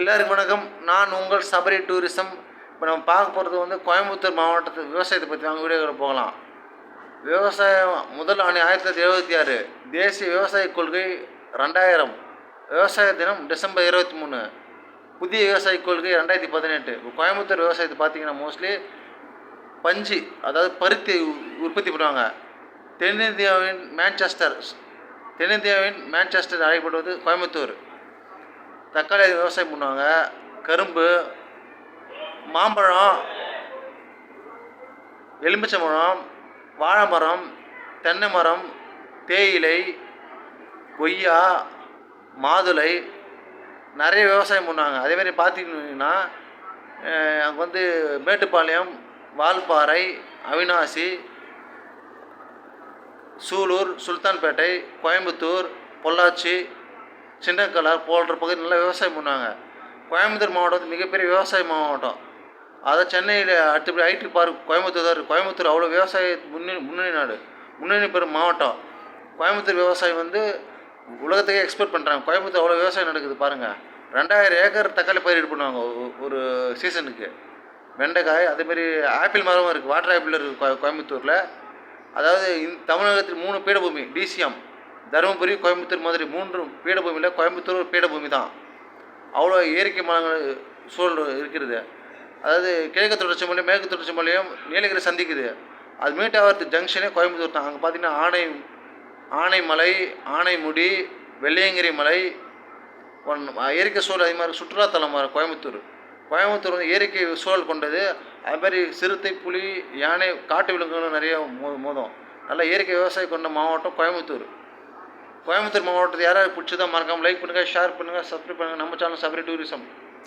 எல்லாருக்கும் வணக்கம். நான் உங்கள் சபரி டூரிசம். இப்போ நம்ம பார்க்க போகிறது வந்து கோயம்புத்தூர் மாவட்டத்து விவசாயத்தை பற்றி வாங்க வீடியோவில் போகலாம். விவசாயம் முதல் ஆண்டு ஆயிரத்தி தொள்ளாயிரத்தி எழுபத்தி ஆறு. தேசிய விவசாய கொள்கை ரெண்டாயிரம். விவசாய தினம் டிசம்பர் இருபத்தி மூணு. புதிய விவசாய கொள்கை ரெண்டாயிரத்தி பதினெட்டு. இப்போ கோயம்புத்தூர் விவசாயத்தை பார்த்தீங்கன்னா மோஸ்ட்லி பஞ்சு அதாவது பருத்தி உற்பத்தி பண்ணுவாங்க. தென்னிந்தியாவின் மேன்செஸ்டர் தென்னிந்தியாவின் மேன்செஸ்டர் அழைக்கப்படுவது கோயம்புத்தூர். தக்காளி விவசாயம் பண்ணுவாங்க. கரும்பு மாம்பழம் எலுமிச்சை மரம் வாழை மரம் தென்னை மரம் தேயிலை கொய்யா மாதுளை நிறைய விவசாயம் பண்ணுவாங்க. அதேமாரி பார்த்திங்கன்னா அங்கே வந்து மேட்டுப்பாளையம் வால்பாறை அவினாசி சூலூர் சுல்தான்பேட்டை கோயம்புத்தூர் பொள்ளாச்சி சின்னக்கலா போன்ற பகுதி நல்லா விவசாயம் பண்ணுவாங்க. கோயம்புத்தூர் மாவட்டம் மிகப்பெரிய விவசாய மாவட்டம். அதை சென்னையில் அடுத்தபடி ஐடி பார்க் கோயம்புத்தூர் தான் இருக்குது கோயம்புத்தூர் அவ்வளோ விவசாய முன்னணி முன்னணி நாடு. முன்னணி பெறும் மாவட்டம். கோயம்புத்தூர் விவசாயம் வந்து உலகத்துக்கே எக்ஸ்போர்ட் பண்ணுறாங்க கோயம்புத்தூர் அவ்வளோ விவசாயம் நடக்குது பாருங்கள் ரெண்டாயிரம் ஏக்கர் தக்காளி பயிரிடு பண்ணுவாங்க ஒரு சீசனுக்கு. வெண்டைக்காய் அதேமாரி ஆப்பிள் மரமும் இருக்குது வாட்டர் ஆப்பிள் இருக்குது கோயம்புத்தூரில். அதாவது இந் தமிழகத்தில் மூணு பீடபூமி டிசிஎம் தருமபுரி கோயம்புத்தூர் மாதிரி மூன்றும் பீடபூமியில் கோயம்புத்தூர் ஒரு பீடபூமி தான் அவ்வளோ இயற்கை மரங்கள் சூழல் இருக்கிறது. அதாவது கிழக்கு தொடர்ச்சி மலையும் மேற்கு தொடர்ச்சி மலையும் நீலகிரி சந்திக்குது. அது மீட் ஆகிறது ஜங்ஷனே கோயம்புத்தூர் தான். அங்கே பார்த்தீங்கன்னா ஆனை ஆனைமலை ஆனைமுடி வெள்ளையங்கிரி மலை ஒன் இயற்கை சூழல் அதிகமாக இருக்குது சுற்றுலாத்தலமாக இருக்கும் கோயம்புத்தூர். கோயம்புத்தூர் வந்து இயற்கை சூழல் கொண்டது. அதுமாதிரி சிறுத்தை புலி யானை காட்டு விலங்குகளும் நிறைய மோ மோதும். நல்ல இயற்கை விவசாயம் கொண்ட மாவட்டம் கோயம்புத்தூர். கோயம்புத்தூர் மாவட்டத்தை யாராவது பிடிச்சதோ மறக்காமல் லைக் பண்ணுங்கள் ஷேர் பண்ணுங்கள் சப்ஸ்கிரைப் பண்ணுங்கள் நம்ம சேனல் சபரி டூரிசம்